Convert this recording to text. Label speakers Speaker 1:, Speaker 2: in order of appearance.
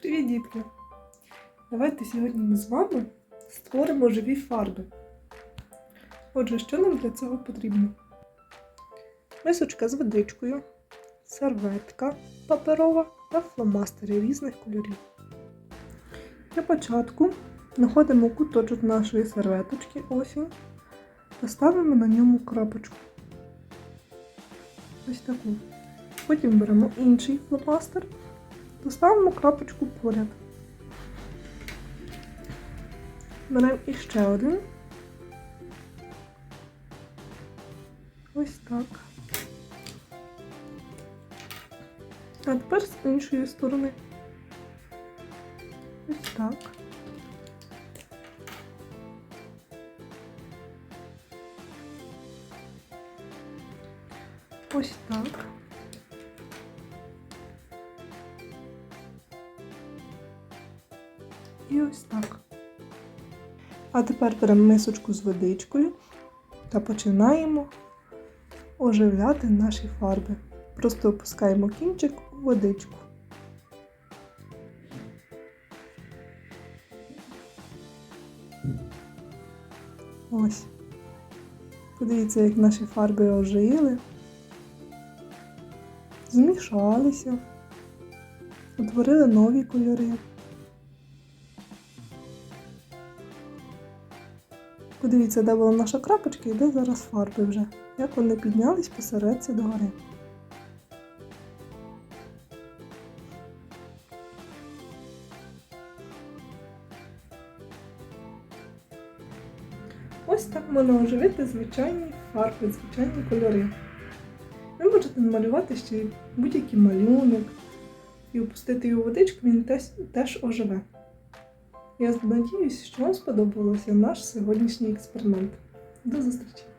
Speaker 1: Привіт, дітки! Давайте сьогодні ми з вами створимо живі фарби. Отже, що нам для цього потрібно? Мисочка з водичкою, серветка паперова та фломастери різних кольорів. Для початку знаходимо куточок нашої серветочки, ось та ставимо на ньому крапочку. Ось таку. Потім беремо інший фломастер та ставимо крапочку поряд. Беремо іще один. Ось так. А тепер з іншої сторони. Ось так. Ось так. І ось так. А тепер беремо мисочку з водичкою та починаємо оживляти наші фарби. Просто опускаємо кінчик у водичку. Ось. Подивіться, як наші фарби ожили, змішалися, утворили нові кольори. Подивіться, де була наша крапочка і де зараз фарби вже. Як вони піднялись посередці догори. Ось так можна оживити звичайні фарби, звичайні кольори. Ви можете намалювати ще будь-який малюнок і опустити його водичку, він теж оживе. Я сподіваюся, що вам сподобався наш сьогоднішній експеримент. До зустрічі!